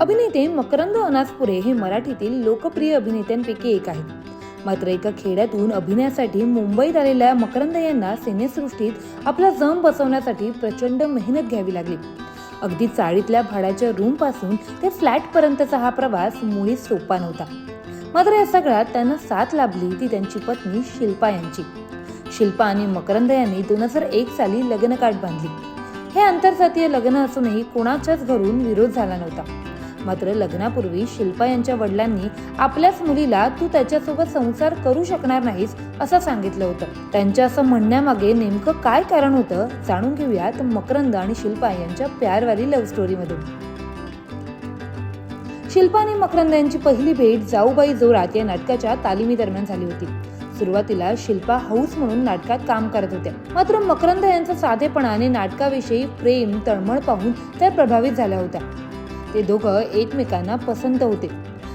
अभिनेते मकरंद अनासपुरे हे मराठीतील लोकप्रिय अभिनेत्यांपैकी एक आहेत. मात्र एका खेड्यातून अभिनयासाठी मुंबईत आलेल्या मकरंद यांना सिनेसृष्टीत आपला जम बसवण्यासाठी प्रचंड मेहनत घ्यावी लागली. अगदी चाळीतल्या भाड्याच्या रूमपासून ते फ्लॅट पर्यंतचा हा प्रवास मुळीच सोपा नव्हता. मात्र या सगळ्यात त्यांना साथ लाभली ती त्यांची पत्नी शिल्पा यांची. शिल्पा आणि मकरंद यांनी दोन हजार एक साली लग्नकाठ बांधली. हे आंतरजातीय लग्न असूनही कोणाच्याच घरून विरोध झाला नव्हता. मात्र लग्नापूर्वी शिल्पा यांच्या वडिलांनी आपल्याच मुलीला तू त्याच्यासोबत संसार करू शकणार नाहीस असं सांगितलं होतं. त्यांच्या असं म्हणण्यामागे नेमकं काय कारण होतं जाणून घेऊयात मकरंद आणि शिल्पा यांच्या प्यारवाली लव्ह स्टोरीमधून शिल्पा आणि मकरंद यांची पहिली भेट जाऊबाई जोरात या नाटकाच्या तालिमी दरम्यान झाली होती. सुरुवातीला शिल्पा हौस म्हणून नाटकात काम करत होत्या. मात्र मकरंद यांचा साधेपणाने नाटकाविषयी प्रेम तळमळ पाहून त्या प्रभावित झाल्या होत्या. ते दोघं एकमेकांना पसंत होते.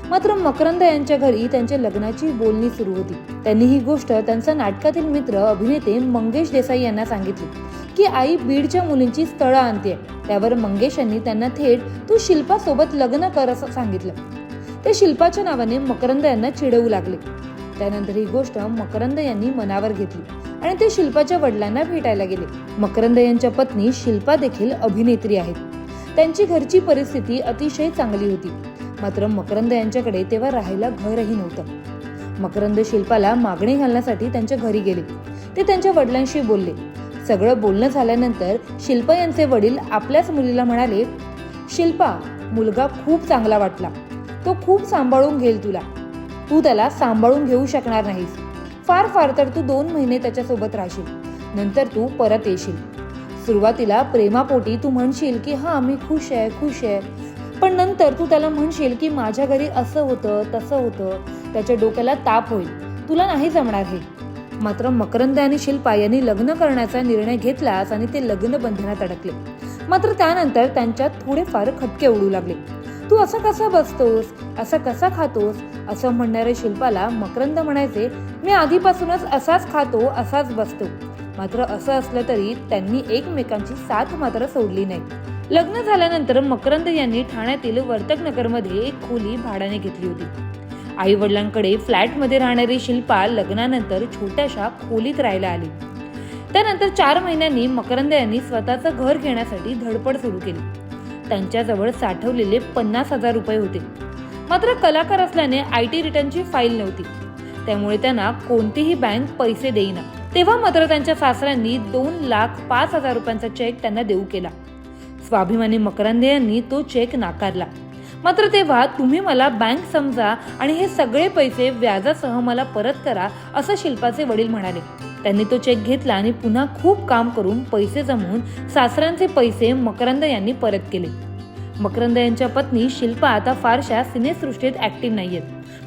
मात्र मकरंद यांच्या घरी त्यांच्या लग्नाची बोलणी सुरू होती. त्यांनी ही गोष्ट त्यांचा नाटकातील मित्र अभिनेते मंगेश देसाई यांना सांगितली की आई बीडच्या मुलींची स्थळं आणते. त्यावर मंगेश यांनी त्यांना थेट तू शिल्पासोबत लग्न कर असं सांगितलं. ते शिल्पाच्या नावाने मकरंद यांना चिडवू लागले. त्यानंतर ही गोष्ट मकरंद यांनी मनावर घेतली आणि ते शिल्पाच्या वडिलांना भेटायला गेले. मकरंद यांच्या पत्नी शिल्पा देखील अभिनेत्री आहेत. त्यांची घरची परिस्थिती अतिशय चांगली होती. मात्र मकरंद यांच्याकडे तेव्हा राहायला घरही नव्हतं. मकरंद शिल्पाला मागणी घालण्यासाठी त्यांच्या घरी गेले. ते त्यांच्या वडिलांशी बोलले. सगळं बोलणं झाल्यानंतर शिल्पा यांचे वडील आपल्याच मुलीला म्हणाले शिल्पा मुलगा खूप चांगला वाटला. तो खूप सांभाळून घेईल तुला. तू त्याला सांभाळून घेऊ शकणार नाहीस. फार फार तर तू दोन महिने त्याच्यासोबत राहशील. नंतर तू परत येशील. सुरुवातीला प्रेमापोटी तू म्हणशील की हा मी खुश आहे खुश आहे. पण नंतर तू त्याला म्हणशील की माझ्या घरी असं होतं तसं होतं. त्याच्या डोक्याला ताप होईल. तुला नाही जमणार हे. मात्र मकरंद आणि शिल्पा यांनी लग्न करण्याचा निर्णय घेतलाच आणि ते लग्न बंधनात अडकले. मात्र त्यानंतर त्यांच्यात थोडेफार खटके उडू लागले. तू असं कसा बसतोस? असं कसा खातोस? असं म्हणणाऱ्या शिल्पाला मकरंद म्हणायचे मी आधीपासूनच असाच खातो असाच बसतो. मात्र असं असलं तरी त्यांनी एकमेकांची साथ मात्र सोडली नाही. लग्न झाल्यानंतर मकरंद यांनी ठाण्यातील वर्तकनगरमध्ये एक खोली भाड्याने घेतली होती. आई वडिलांकडे फ्लॅटमध्ये राहणारी शिल्पा लग्नानंतर छोट्याशा खोलीत राहायला आली. त्यानंतर चार महिन्यांनी मकरंद यांनी स्वतःचं घर घेण्यासाठी धडपड सुरू केली. त्यांच्याजवळ साठवलेले पन्नास हजार रुपये होते. मात्र कलाकार असल्याने आय टी रिटर्नची फाईल नव्हती. त्यामुळे त्यांना कोणतीही बँक पैसे देईना. तेव्हा मात्र त्यांच्या सासऱ्यांनी दोन लाख पाच हजार रुपयांचा चेक त्यांना देऊ केला. स्वाभिमानी मकरंदे यांनी तो चेक नाकारला. मात्र तेव्हा तुम्ही मला बँक समजा आणि हे सगळे पैसे व्याजासह मला परत करा असं शिल्पाचे वडील म्हणाले. त्यांनी तो चेक घेतला आणि पुन्हा खूप काम करून पैसे जमवून सासऱ्यांचे पैसे मकरंद यांनी परत केले. मकरंद यांच्या पत्नी शिल्पा आता फारशा सिनेसृष्टीत ऍक्टिव्ह नाहीयेत.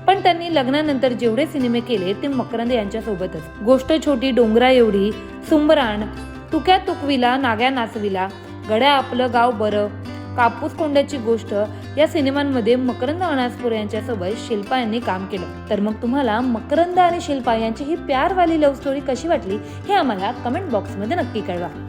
पण त्यांनी लग्नानंतर जेवढे सिनेमे केले ते मकरंद यांच्यासोबतच. गोष्ट छोटी डोंगरा एवढी. सुंबराण तुक्या तुकविला नाग्या नाचविला. गड्या आपलं गाव बरं. कापूस कोंड्याची गोष्ट. या सिनेमांमध्ये मकरंद अनासपुरे यांच्यासोबत शिल्पा यांनी काम केलं. तर मग तुम्हाला मकरंद आणि शिल्पा यांची ही प्यारवाली लव्ह स्टोरी कशी वाटली हे आम्हाला कमेंट बॉक्समध्ये नक्की कळवा.